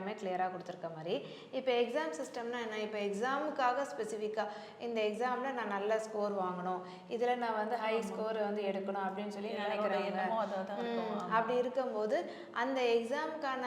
எல்லாமே கிளியராக கொடுத்துருக்க மாதிரி. இப்போ எக்ஸாம் சிஸ்டம்னா என்ன? இப்போ எக்ஸாமுக்காக ஸ்பெசிஃபிக்காக இந்த எக்ஸாமில் நான் நல்ல ஸ்கோர் வாங்கணும். இதில் நான் வந்து ஹை ஸ்கோர் வந்து எடுக்கணும் அப்படின்னு சொல்லி நினைக்கிறேன் அப்படி இருக்கும்போது அந்த எக்ஸாமுக்கான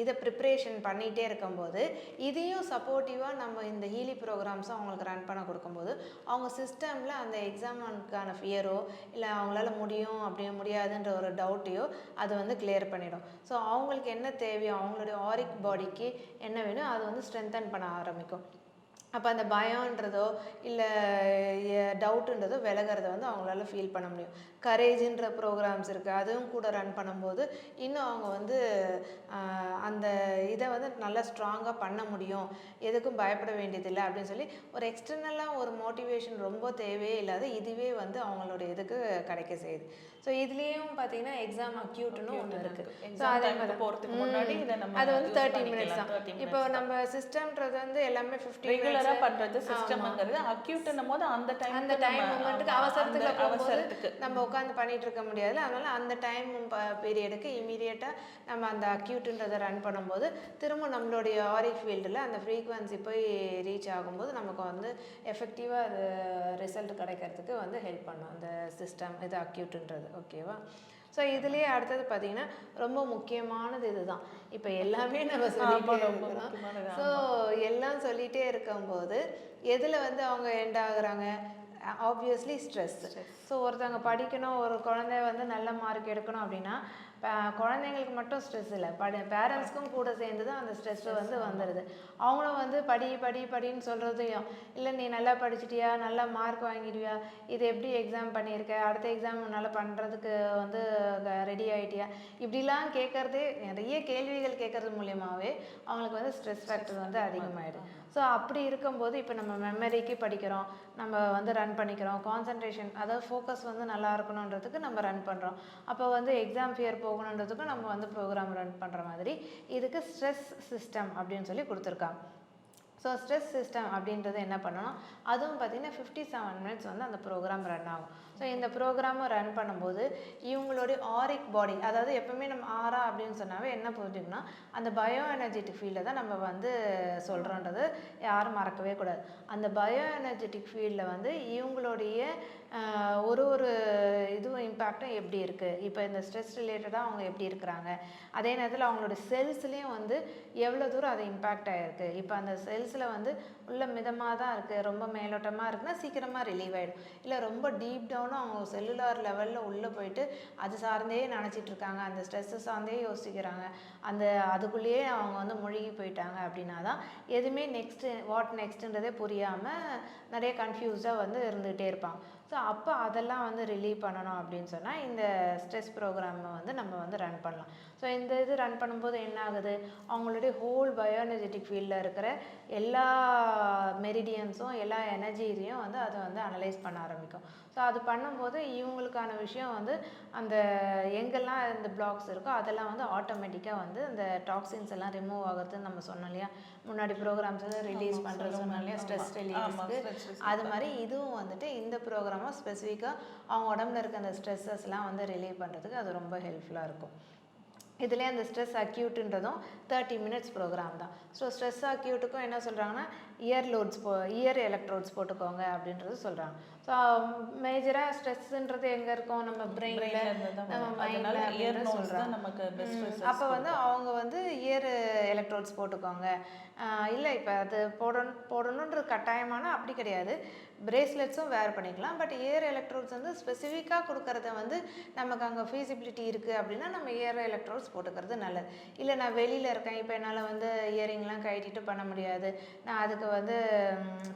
இதை ப்ரிப்ரேஷன் பண்ணிகிட்டே இருக்கும்போது இதையும் சப்போர்ட்டிவாக நம்ம இந்த ஹீலி ப்ரோக்ராம்ஸும் அவங்களுக்கு ரன் பண்ண கொடுக்கும்போது அவங்க சிஸ்டமில் அந்த எக்ஸாமுக்கான ஃபியரோ இல்லை அவங்களால முடியும் அப்படி முடியாதுன்ற ஒரு டவுட்டையோ அது வந்து கிளியர் பண்ணிடும். ஸோ அவங்களுக்கு என்ன தேவையோ அவங்களுடைய ஆரிக் பாடிக்கு என்ன வேணும் அது வந்து ஸ்ட்ரென்தன் பண்ண ஆரம்பிக்கும். அப்போ அந்த பயம்ன்றதோ இல்லை டவுட்டுன்றதோ விலகிறத வந்து அவங்களால ஃபீல் பண்ண முடியும். கரேஜ்ன்ற ப்ரோக்ராம்ஸ் இருக்குது அதுவும் கூட ரன் பண்ணும்போது இன்னும் அவங்க வந்து அந்த இதை வந்து நல்லா ஸ்ட்ராங்காக பண்ண முடியும். எதுக்கும் பயப்பட வேண்டியதில்லை அப்படின்னு சொல்லி ஒரு எக்ஸ்டர்னலாக ஒரு மோட்டிவேஷன் ரொம்ப தேவையே இல்லாத இதுவே வந்து அவங்களோட இதுக்கு கிடைக்க செய்யுது. ஸோ இதுலேயும் பார்த்தீங்கன்னா எக்ஸாம் அக்யூட்னு ஒன்று இருக்குது ஸோ அதே மாதிரி போகிறதுக்கு முன்னாடி இதை நம்ம அது வந்து தேர்ட்டி மினிட்ஸ். தான். 30 இப்போ நம்ம சிஸ்டம்ன்றது வந்து எல்லாமே ஃபிஃப்டி ரெகுலரா பண்றது சிஸ்டம்ங்கிறது அக்யூட்னும் போது அந்த டைம் அந்த டைம் மூமெண்ட்டுக்கு அவசரத்துக்கு அவசரத்துக்கு. நம்ம உட்காந்து பண்ணிட்டு இருக்க முடியாது அதனால அந்த டைம் பீரியடுக்கு இமீடியட்டாக நம்ம அந்த அக்யூட்ன்றதை ரன் பண்ணும்போது திரும்ப நம்மளுடைய ஆரிக் ஃபீல்டில் அந்த ஃப்ரீக்வன்சி போய் ரீச் ஆகும்போது நமக்கு வந்து எஃபெக்டிவாக அது ரிசல்ட் கிடைக்கிறதுக்கு வந்து ஹெல்ப் பண்ணும். அந்த சிஸ்டம் இது அக்யூட்ன்றது ஓகேவா ஸோ இதுலேயே அடுத்தது பார்த்தீங்கன்னா ரொம்ப முக்கியமானது இதுதான். இப்போ எல்லாமே நம்ம சொல்லிட்டே இருக்கிறோம் ஸோ எல்லாம் சொல்லிட்டே இருக்கும்போது எதில் வந்து அவங்க எண்ட் ஆகுறாங்க? ஆப்வியஸ்லி ஸ்ட்ரெஸ் ஸோ ஒருத்தவங்க படிக்கணும் ஒரு குழந்தை வந்து நல்ல மார்க் எடுக்கணும் அப்படின்னா குழந்தைங்களுக்கு மட்டும் ஸ்ட்ரெஸ் இல்லை. படி பேரண்ட்ஸ்க்கும் கூட சேர்ந்து தான் அந்த ஸ்ட்ரெஸ் வந்து வந்துடுது அவங்களும் வந்து படி படி படின்னு சொல்கிறதையும் இல்லை நீ நல்லா படிச்சிட்டியா? நல்லா மார்க் வாங்கிடுவியா இது எப்படி எக்ஸாம் பண்ணியிருக்க? அடுத்த எக்ஸாம் நல்லா பண்ணுறதுக்கு வந்து ரெடி ஆகிட்டியா இப்படிலாம் கேட்குறதே நிறைய கேள்விகள் கேட்கறது மூலியமாகவே அவங்களுக்கு வந்து ஸ்ட்ரெஸ் ஃபேக்டர் வந்து அதிகமாகிடும் ஸோ அப்படி இருக்கும்போது இப்போ நம்ம மெமரிக்கு படிக்கிறோம் நம்ம வந்து ரன் பண்ணிக்கிறோம் கான்சன்ட்ரேஷன் அதாவது ஃபோக்கஸ் வந்து நல்லா இருக்கணுன்றதுக்கு நம்ம ரன் பண்ணுறோம் அப்போ வந்து எக்ஸாம் ஃபியர் போகணுன்றதுக்கும் நம்ம வந்து ப்ரோக்ராம் ரன் பண்ணுற மாதிரி இதுக்கு ஸ்ட்ரெஸ் சிஸ்டம் அப்படின்னு சொல்லி கொடுத்துருக்காங்க. ஸோ ஸ்ட்ரெஸ் சிஸ்டம் அப்படின்றது என்ன பண்ணணும் அதுவும் பார்த்தீங்கன்னா ஃபிஃப்டி செவன் மினிட்ஸ் வந்து அந்த ப்ரோக்ராம் ரன் ஆகும். ஸோ இந்த ப்ரோக்ராமை ரன் பண்ணும்போது இவங்களுடைய ஆரிக் பாடி அதாவது எப்பவுமே நம்ம ஆரா அப்படின்னு சொன்னாவே என்ன புரிஞ்சுக்கணும்னா அந்த பயோ எனர்ஜெட்டிக் ஃபீல்டை தான் நம்ம வந்து சொல்கிறோன்றது யாரும் மறக்கவே கூடாது. அந்த பயோ எனர்ஜெட்டிக் ஃபீல்டில் வந்து இவங்களுடைய ஒரு ஒரு இதுவும் இம்பேக்டும் எப்படி இருக்குது இப்போ இந்த ஸ்ட்ரெஸ் ரிலேட்டடாக அவங்க எப்படி இருக்கிறாங்க? அதே நேரத்தில் அவங்களோட செல்ஸ்லேயும் வந்து எவ்வளோ தூரம் அது இம்பேக்ட் ஆகிருக்கு இப்போ அந்த செல்ஸில் வந்து உள்ள மிதமாக தான் இருக்குது ரொம்ப மேலோட்டமாக இருக்குன்னா சீக்கிரமாக ரிலீவ் ஆகிடும் இல்லை ரொம்ப டீப் டவுன் இருந்தாலும் அவங்க செல்லுலார் லெவலில் உள்ளே போயிட்டு அது சார்ந்தே நினச்சிட்டு இருக்காங்க அந்த ஸ்ட்ரெஸ்ஸை சார்ந்தே யோசிக்கிறாங்க. அந்த அதுக்குள்ளேயே அவங்க வந்து மூழ்கி போயிட்டாங்க அப்படின்னா தான் எதுவுமே நெக்ஸ்ட்டு வாட் நெக்ஸ்ட்டுன்றதே புரியாமல் நிறைய கன்ஃபியூஸ்டாக வந்து இருந்துகிட்டே இருப்பாங்க. ஸோ அப்போ அதெல்லாம் வந்து ரிலீவ் பண்ணணும் அப்படின்னு சொன்னால் இந்த ஸ்ட்ரெஸ் ப்ரோக்ராமை வந்து நம்ம வந்து ரன் பண்ணலாம். ஸோ இந்த இது ரன் பண்ணும்போது என்ன ஆகுது? அவங்களுடைய ஹோல் பயோஎனர்ஜெட்டிக் ஃபீல்டில் இருக்கிற எல்லா மெரிடியன்ஸும் எல்லா எனர்ஜிஸையும் வந்து அதை வந்து அனலைஸ் பண்ண ஆரம்பிக்கும். ஸோ அது பண்ணும்போது இவங்களுக்கான விஷயம் வந்து அந்த எங்கெல்லாம் இந்த பிளாக்ஸ் இருக்கோ அதெல்லாம் வந்து ஆட்டோமேட்டிக்காக வந்து அந்த டாக்ஸின்ஸ் எல்லாம் ரிமூவ் ஆகுறதுன்னு நம்ம சொன்னோம் இல்லையா? முன்னாடி ப்ரோக்ராம்ஸ் வந்து ரிலீஸ் பண்ணுறது சொன்னோம் இல்லையா? ஸ்ட்ரெஸ் ரிலீஸ்க்கு. அது மாதிரி இதுவும் வந்துட்டு இந்த ப்ரோக்ராமும் ஸ்பெசிஃபிக்காக அவங்க உடம்புல இருக்க அந்த ஸ்ட்ரெஸ்ஸஸ்லாம் வந்து ரிலீவ் பண்ணுறதுக்கு அது ரொம்ப ஹெல்ப்ஃபுல்லாக இருக்கும். இதுலேயே அந்த ஸ்ட்ரெஸ் அக்யூட்டுன்றதும் தேர்ட்டி மினிட்ஸ் ப்ரோக்ராம் தான். ஸோ ஸ்ட்ரெஸ் அக்யூட்டுக்கும் என்ன சொல்கிறாங்கன்னா ear leads or ear electrodes போட்டுக்கோங்க அப்படின்றது சொல்கிறாங்க ஸோ மேஜராக ஸ்ட்ரெஸ்ன்றது எங்கே இருக்கும்? நம்ம பிரெயினில் நம்ம மைண்டில் சொல்கிறாங்க நமக்கு அப்போ வந்து அவங்க வந்து இயர் எலக்ட்ரோட்ஸ் போட்டுக்கோங்க. இல்லை இப்போ அது போடணும் போடணுன்றது கட்டாயமான அப்படி கிடையாது. பிரேஸ்லெட்ஸும் வேர் பண்ணிக்கலாம். பட் இயர் எலக்ட்ரோட்ஸ் வந்து ஸ்பெசிஃபிக்காக கொடுக்கறத வந்து நமக்கு அங்கே ஃபீசிபிலிட்டி இருக்குது அப்படின்னா நம்ம இயர் எலக்ட்ரோட்ஸ் போட்டுக்கிறது நல்லது. இல்லை நான் வெளியில் இருக்கேன். இப்போ என்னால் வந்து இயரிங்லாம் கழட்டிட்டு பண்ண முடியாது. நான் அதுக்கு வந்து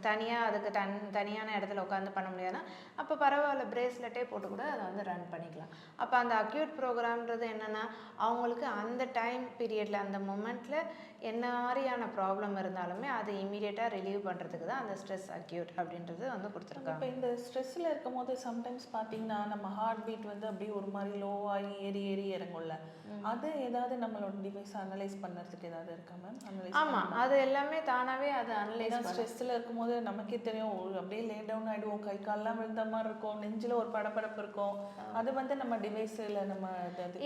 தனியாக அதுக்கு தன் தனியான இடத்துல உட்காந்து பண்ண முடியாதுன்னா அப்போ பரவாயில்ல பிரேஸ்லெட்டே போட்டு கூட அதை வந்து ரன் பண்ணிக்கலாம். அப்போ அந்த அக்யூட் ப்ரோக்ராம்ன்றது என்னென்னா அவங்களுக்கு அந்த டைம் பீரியடில் அந்த மொமெண்ட்டில் என்ன மாதிரியான ப்ராப்ளம் இருந்தாலுமே அதை இமீடியட்டாக ரிலீவ் பண்ணுறதுக்கு தான் அந்த ஸ்ட்ரெஸ் அக்யூட் அப்படின்றது வந்து கொடுத்துருக்காங்க. இப்போ இந்த ஸ்ட்ரெஸ்ஸில் இருக்கும்போது சம்டைம்ஸ் பார்த்தீங்கன்னா நம்ம ஹார்ட் பீட் வந்து அப்படியே ஒரு மாதிரி லோ ஆகி ஏறி ஏறி இறங்கும்ல. அது ஏதாவது நம்மளோட டிவைஸ் அனலைஸ் பண்ணுறதுக்கு ஏதாவது இருக்கா மேம் அனலைஸ் ஆமாம் அது எல்லாமே தானாகவே அது அனலைஸ் ஏன்னா ஸ்ட்ரெஸ்ஸில் இருக்கும்போது நமக்கே தெரியும் அப்படியே லே டவுன் ஆகிடுவோம் கை கால்லாம் விழுந்த மாதிரி இருக்கும். நெஞ்சில் ஒரு படபடப்பு இருக்கும். அது வந்து நம்ம டிவைஸில் நம்ம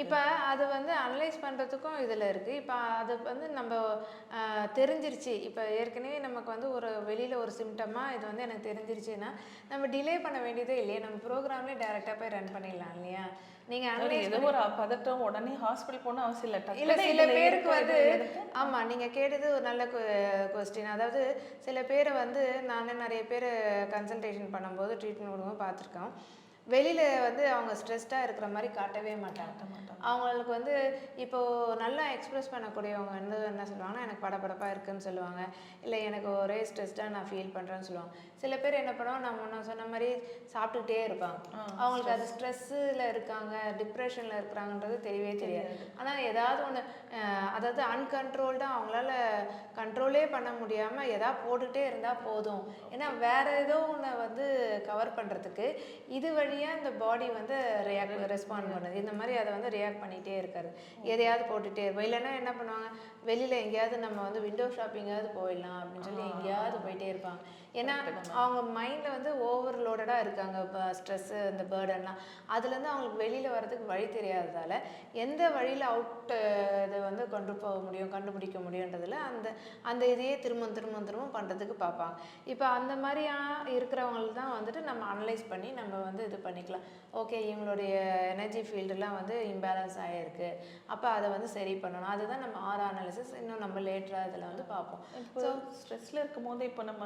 இப்போ அது வந்து அனலைஸ் பண்ணுறதுக்கும் இதில் இருக்குது இப்போ அது வந்து நம்ம தெரிஞ்சிருச்சு. இப்போ ஏற்கனவே நமக்கு வந்து ஒரு வெளியில் ஒரு சிம்டமாக இது வந்து எனக்கு தெரிஞ்சிருச்சுன்னா நம்ம டிலே பண்ண வேண்டியதே இல்லையா. நம்ம ப்ரோக்ராம்லேயே டேரெக்டாக போய் ரன் பண்ணிடலாம் இல்லையா? அனலைஸ் ஏதோ ஒரு பதட்டம் உடனே ஹாஸ்பிட்டல் போகணும் அவசியம் இல்லை இல்ல சில பேருக்கு வந்து. ஆமா நீங்க கேட்டது ஒரு நல்ல கொஸ்டின் அதாவது சில பேரை வந்து நானே நிறைய பேர் கன்சல்டேஷன் பண்ணும்போது ட்ரீட்மெண்ட் கொடுக்கும்போது பார்த்துருக்கோம் வெளியில வந்து அவங்க ஸ்ட்ரெஸ்டாக இருக்கிற மாதிரி காட்டவே மாட்டாங்க. அவங்களுக்கு வந்து இப்போ நல்லா எக்ஸ்பிரஸ் பண்ணக்கூடியவங்க வந்து என்ன சொல்லுவாங்கன்னா எனக்கு படபடப்பாக இருக்குன்னு சொல்லுவாங்க. இல்லை எனக்கு ஒரே ஸ்ட்ரெஸ்டாக நான் ஃபீல் பண்ணுறேன்னு சொல்லுவாங்க. சில பேர் என்ன பண்ணுவாங்க? நான் முன்ன சொன்ன மாதிரி சாப்பிட்டுக்கிட்டே இருப்பாங்க. அவங்களுக்கு அது ஸ்ட்ரெஸ்ஸில் இருக்காங்க டிப்ரெஷனில் இருக்கிறாங்கன்றது தெரியவே தெரியாது. ஆனால் ஏதாவது ஒன்று அதாவது அன்கண்ட்ரோல்டாக அவங்களால கண்ட்ரோலே பண்ண முடியாமல் எதாவது போட்டுகிட்டே இருந்தால் போதும். ஏன்னா வேற ஏதோ ஒன்று வந்து கவர் பண்ணுறதுக்கு இது வழியாக இந்த பாடி வந்து ரியாக்ட் ரெஸ்பாண்ட் பண்ணுது. இந்த மாதிரி அதை வந்து ரியாக்ட் பண்ணிகிட்டே இருக்காது. எதையாவது போட்டுகிட்டே இருப்போம். இல்லைன்னா என்ன பண்ணுவாங்க? வெளியில் எங்கேயாவது நம்ம வந்து விண்டோ ஷாப்பிங்காவது போயிடலாம் அப்படின்னு சொல்லி எங்கேயாவது போயிட்டே இருப்பாங்க. ஏன்னா அவங்க மைண்டில் வந்து ஓவர்லோடடாக இருக்காங்க. இப்போ ஸ்ட்ரெஸ்ஸு இந்த பேர்டன்லாம் அதுலேருந்து அவங்களுக்கு வெளியில் வர்றதுக்கு வழி தெரியாததால எந்த வழியில் அவுட் இது வந்து கொண்டு போக முடியும் கண்டுபிடிக்க முடியுன்றதுல அந்த அந்த இதையே திரும்ப திரும்ப திரும்ப பண்ணுறதுக்கு பார்ப்பாங்க. இப்போ அந்த மாதிரியா இருக்கிறவங்களுக்கு தான் வந்துட்டு நம்ம அனலைஸ் பண்ணி நம்ம வந்து இது பண்ணிக்கலாம். ஓகே இவங்களுடைய எனர்ஜி ஃபீல்டுலாம் வந்து இம்பேலன்ஸ் ஆகிருக்கு அப்போ அதை வந்து சரி பண்ணணும். அதுதான் நம்ம ஆர் அனாலிசிஸ் இன்னும் நம்ம லேட்டராக இதில் வந்து பார்ப்போம். இப்போ ஸ்ட்ரெஸ்ல இருக்கும்போது இப்போ நம்ம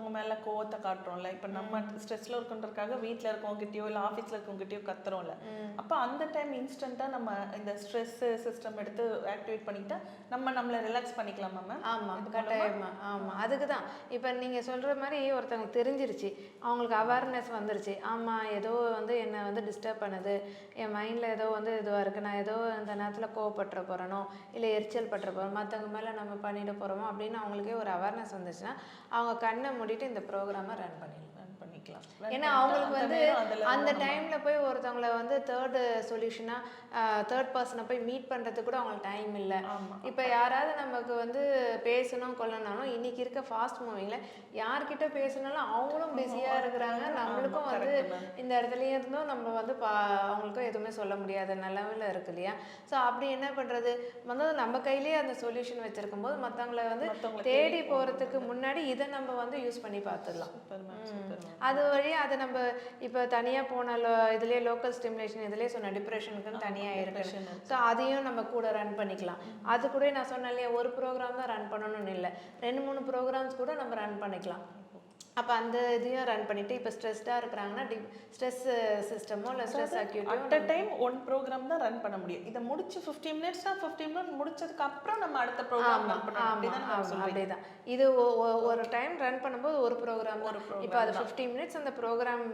மத்தவங்க மேல கோவத்தை காட்டுறோம்ல. இப்போ நம்ம ஸ்ட்ரெஸ்ல இருக்குன்றதுக்காக வீட்ல இருக்கவங்ககிட்டயோ இல்ல ஆஃபீஸ்ல இருக்கவங்ககிட்டயோ கத்துறோம்ல. அப்போ அந்த டைம் இன்ஸ்டன்ட்டா நம்ம இந்த ஸ்ட்ரெஸ் சிஸ்டம் எடுத்து ஆக்டிவேட் பண்ணிக்கிட்டா நம்ம நம்மள ரிலாக்ஸ் பண்ணிக்கலாமா மேம் ஆமாம் கட்டாயமா. ஆமாம் அதுக்கு தான். இப்போ நீங்கள் சொல்கிற மாதிரி ஒருத்தவங்களுக்கு தெரிஞ்சிருச்சு. அவங்களுக்கு அவேர்னஸ் வந்துருச்சு. ஆமாம் ஏதோ வந்து என்னை வந்து டிஸ்டர்ப் பண்ணுது. என் மைண்டில் ஏதோ வந்து இதுவாக இருக்குது நான் ஏதோ இந்த நேரத்தில் கோவப்பட்டுற போகிறனோ இல்லை எரிச்சல் பட்டுற போகிறோம் மற்றவங்க மேலே நம்ம பண்ணிட போகிறோமோ அப்படின்னு அவங்களுக்கே ஒரு அவேர்னஸ் வந்துச்சுன்னா அவங்க கண்ணை மூடிட்டு இந்த ப்ரோக்ராமை ரன் பண்ணிடலாம். பண்ணிக்கலாம். ஏன்னா அவங்களுக்கு வந்து அந்த டைம்ல போய் ஒருத்தவங்கள வந்து தேர்டு சொல்யூஷனா தேர்ட் பர்சனை போய் மீட் பண்றதுக்கு கூட அவங்களுக்கு டைம் இல்லை. இப்போ யாராவது நமக்கு வந்து பேசணும் கொள்ளனாலும் இன்னைக்கு இருக்க ஃபாஸ்ட் மூவிங்ல யார்கிட்ட பேசணும்னாலும் அவங்களும் பிஸியா இருக்கிறாங்க. நம்மளுக்கும் வந்து இந்த இடத்துலயே இருந்தும் நம்ம வந்து பா அவங்களுக்கும் எதுவுமே சொல்ல முடியாத நிலவில் இருக்கு இல்லையா? ஸோ அப்படி என்ன பண்றது? வந்து நம்ம கையிலேயே அந்த சொல்யூஷன் வச்சிருக்கும் போது மற்றவங்கள வந்து தேடி போறதுக்கு முன்னாடி இதை நம்ம வந்து யூஸ் பண்ணி பார்த்துடலாம். அது வழியா அதை நம்ம இப்போ தனியாக போன லோ இதுலேயே லோக்கல் ஸ்டிமுலேஷன் இதுலேயே சொன்ன டிப்ரெஷனுக்குன்னு தனியாக இருக்கு ஸோ அதையும் நம்ம கூட ரன் பண்ணிக்கலாம். அது கூட நான் சொன்னேன் இல்லையா ஒரு ப்ரோக்ராம் தான் ரன் பண்ணணும்னு இல்லை. ரெண்டு மூணு ப்ரோக்ராம்ஸ் கூட நம்ம ரன் பண்ணிக்கலாம். அப்போ அந்த இதையும் ரன் பண்ணிட்டு இப்போ ஸ்ட்ரெஸ்டாக இருக்கிறாங்கன்னா டி ஸ்ட்ரெஸ் சிஸ்டமோ இல்லை stress அக்யூட்டோ at a time one program தான் ரன் பண்ண முடியும். இதை முடிச்சு 15 மினிட்ஸ் தான் 15 மினிட்ஸ் முடிச்சதுக்கு அப்புறம் நம்ம அடுத்த ப்ரோக்ராம் ரன் பண்ணணும். ஆமா, அப்படிதான். இது ஒரு டைம் ரன் பண்ணும்போது ஒரு ப்ரோக்ராம் தான். இப்போ அது ஃபிஃப்டி மினிட்ஸ் அந்த ப்ரோக்ராம்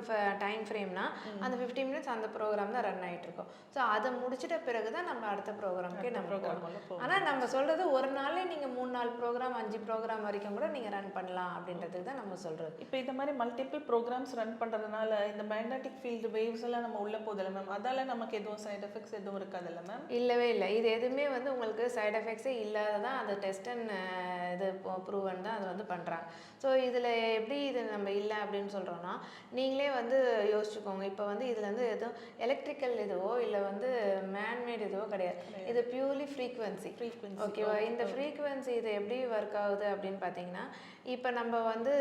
டைம் ஃப்ரேம்னா அந்த ஃபிஃப்டி மினிட்ஸ் அந்த ப்ரோக்ராம் தான் ரன் ஆயிட்டு இருக்கும். ஸோ அதை முடிச்சிட்ட பிறகு தான் நம்ம அடுத்த ப்ரோக்ராம்க்கே நம்ம போகணும். ஆனால் நம்ம சொல்றது ஒரு நாளே நீங்க மூணு நாலு ப்ரோக்ராம் அஞ்சு ப்ரோக்ராம் வரைக்கும் கூட நீங்க ரன் பண்ணலாம் அப்படின்றதுக்கு தான் நம்ம சொல்றது. இப்போ இந்த மாதிரி மல்டிபிள் ப்ரோக்ராம்ஸ் ரன் பண்றதுனால இந்த மேக்னெட்டிக் ஃபீல்டு வேவ்ஸ் எல்லாம் நம்ம உள்ள போதில்ல மேம் அதால நமக்கு எதுவும் சைடு எஃபெக்ட்ஸ் எதுவும் இருக்காதுல்ல மேம் இல்லவே இல்லை. இது எதுவுமே வந்து உங்களுக்கு சைடு எஃபெக்ட்ஸே இல்லாததான் அந்த டெஸ்ட் அண்ட் இது ப்ரூவன் தான் அது வந்து பண்ணுறாங்க ஸோ இதில் எப்படி இது நம்ம இல்லை அப்படின்னு சொல்கிறோன்னா நீங்களே வந்து யோசிச்சுக்கோங்க. இப்போ வந்து இதில் வந்து எதுவும் எலக்ட்ரிக்கல் இதுவோ இல்லை வந்து மேன்மேட் இதுவோ கிடையாது. இது பியூர்லி ஃப்ரீக்வன்சி Frequency, ஓகேவா இந்த ஃப்ரீக்வன்சி இது எப்படி ஒர்க் ஆகுது அப்படின்னு பார்த்தீங்கன்னா இப்போ நம்ம வந்து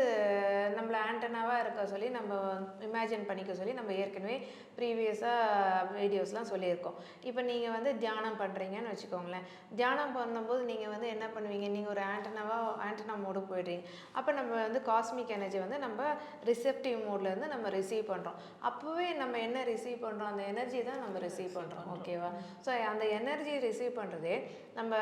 நம்மளை ஆண்டனாவாக இருக்க சொல்லி நம்ம இமேஜின் பண்ணிக்க சொல்லி நம்ம ஏற்கனவே ப்ரீவியஸாக வீடியோஸ்லாம் சொல்லியிருக்கோம். இப்போ நீங்கள் வந்து தியானம் பண்ணுறீங்கன்னு வச்சுக்கோங்களேன். தியானம் பண்ணும்போது நீங்கள் வந்து என்ன பண்ணுவீங்க? நீங்கள் ஒரு ஆண்டனாவாக ஆண்டனா மோடு போயிடுறீங்க. அப்போ நம்ம வந்து காஸ்மிக் எனர்ஜி வந்து நம்ம ரிசெப்டிவ் மோட்லேருந்து நம்ம ரிசீவ் பண்ணுறோம் அப்போவே நம்ம என்ன ரிசீவ் பண்ணுறோம் அந்த எனர்ஜி தான் நம்ம ரிசீவ் பண்ணுறோம் ஓகேவா ஸோ அந்த எனர்ஜி ரிசீவ் பண்ணுறதே நம்ம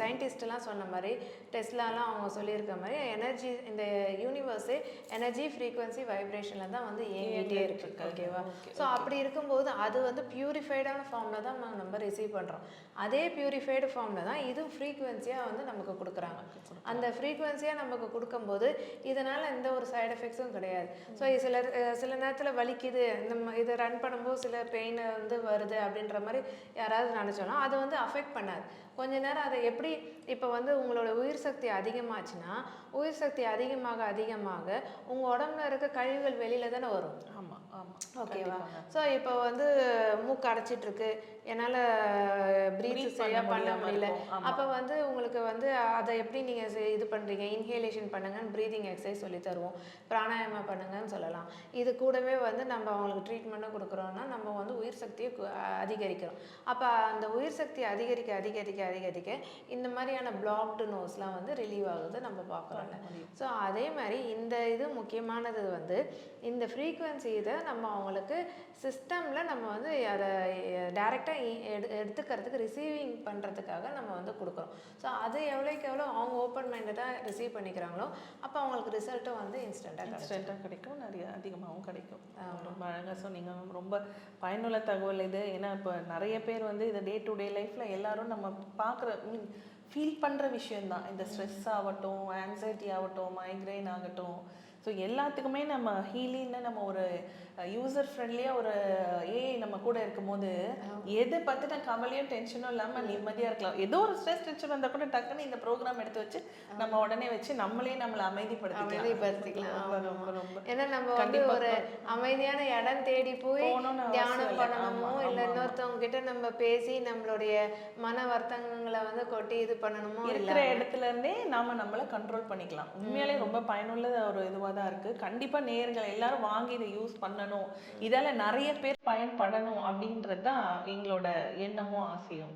சயின்டிஸ்ட்லாம் சொன்ன மாதிரி டெஸ்லாலாம் அவங்க சொல்லியிருக்க மாதிரி எனர்ஜி இந்த யூனிவர்ஸே எனர்ஜி ஃப்ரீக்வன்சி வைப்ரேஷனில் தான் வந்து இயங்கிட்டே இருக்கு. ஓகேவா ஸோ அப்படி இருக்கும்போது அது வந்து பியூரிஃபைடான ஃபார்மில் தான் நம்ம- நம்ம ரிசீவ் பண்ணுறோம் அதே பியூரிஃபைடு ஃபார்மில் தான் இதுவும் ஃப்ரீக்வன்சியாக வந்து நமக்கு கொடுக்குறாங்க. அந்த ஃப்ரீக்வன்சியாக நமக்கு கொடுக்கும்போது இதனால் எந்த ஒரு சைடு எஃபெக்ட்ஸும் கிடையாது. ஸோ சில சில நேரத்தில் வலிக்குது நம்ம இதை ரன் பண்ணும்போது சில பெயின் வந்து வருது அப்படின்ற மாதிரி யாராவது நினச்சோன்னா அதை வந்து அஃபெக்ட் பண்ணாது. கொஞ்ச நேரம் அதை எப்படி இப்போ வந்து உங்களோட உயிர் சக்தி அதிகமாச்சுன்னா உயிர் சக்தி அதிகமாக அதிகமாக உங்கள் உடம்புல இருக்க கழிவுகள் வெளியில தானே வரும். ஆமா ஆமா. ஓகேவா ஸோ இப்போ வந்து மூக்கு அடைச்சிட்டு இருக்கு. என்னால் ப்ரீத் சரியாக பண்ண முடியல. அப்போ வந்து உங்களுக்கு வந்து அதை எப்படி நீங்கள் இது பண்ணுறீங்க இன்ஹேலேஷன் பண்ணுங்கன்னு ப்ரீதிங் எக்ஸசைஸ் சொல்லி தருவோம். பிராணாயாமம் பண்ணுங்கன்னு சொல்லலாம். இது கூடவே வந்து நம்ம அவங்களுக்கு ட்ரீட்மெண்ட்டும் கொடுக்குறோம்னா நம்ம வந்து உயிர் சக்தியை அதிகரிக்கிறோம். அப்போ அந்த உயிர் சக்தி அதிகரிக்க அதிகரிக்க அதிகரிக்க இந்த மாதிரியான பிளாக்டு நோஸ்லாம் வந்து ரிலீவ் ஆகுது நம்ம பார்க்குறோம்ல. ஸோ அதே மாதிரி இந்த இது முக்கியமானது வந்து இந்த ஃப்ரீக்குவென்சி இதை நம்ம அவங்களுக்கு சிஸ்டமில் நம்ம வந்து அதை டேரெக்டாக எடு எடுத்துக்கிறதுக்கு ரிசீவிங் பண்ணுறதுக்காக நம்ம வந்து கொடுக்குறோம். ஸோ அது எவ்வளோக்கு எவ்வளோ அவங்க ஓப்பன் மைண்டடாக ரிசீவ் பண்ணிக்கிறாங்களோ அப்போ அவங்களுக்கு ரிசல்ட்டும் வந்து இன்ஸ்டண்ட்டாக இன்ஸ்டண்ட்டாக கிடைக்கும். நிறைய அதிகமாகவும் கிடைக்கும். ரொம்ப அழகாக சொன்னீங்க. மேம் ரொம்ப பயனுள்ள தகவல் இது. ஏன்னா இப்போ நிறைய பேர் வந்து இதை டே டு டே லைஃப்பில் எல்லாரும் நம்ம பார்க்குற மீன் ஃபீல் பண்ணுற விஷயம்தான். இந்த ஸ்ட்ரெஸ் ஆகட்டும் ஆங்ஸைட்டி ஆகட்டும் மைக்ரைன் ஆகட்டும். ஸோ எல்லாத்துக்குமே நம்ம ஹீலிங்னு நம்ம ஒரு யூசர் ஃப்ரெண்ட்லியாக ஒரு ஏஐ நம்ம கூட இருக்கும்போது எதை பற்றின கவலையும் டென்ஷனும் இல்லாமல் நிம்மதியாக இருக்கலாம். ஏதோ ஒரு ஸ்ட்ரெஸ் டென்ஷன் வந்தால் கூட டக்குன்னு இந்த ப்ரோக்ராம் எடுத்து வச்சு நம்ம உடனே வச்சு நம்மளே நம்மளை அமைதிப்படுத்திக்கலாம். அமைதிப்படுத்திக்கலாம். ரொம்ப ரொம்ப. ஏன்னா நம்ம வந்து ஒரு அமைதியான இடம் தேடி போய் தியானம். பண்ணணுமோ இல்ல இன்னொருத்தவங்க கிட்ட நம்ம பேசி நம்மளுடைய மன வருத்தங்களை வந்து கொட்டி இது பண்ணணுமோ இருக்கிற இடத்துல இருந்தே நாம நம்மளை கண்ட்ரோல் பண்ணிக்கலாம். உண்மையாலே ரொம்ப பயனுள்ள ஒரு இதுவா தான் இருக்கு. கண்டிப்பா நேயர்கள் எல்லாரும் வாங்கி இதை யூஸ் பண்ணணும். இதால நிறைய பேர் பயன்படணும் அப்படின்றது தான் எங்களோட எண்ணமும் ஆசையும்.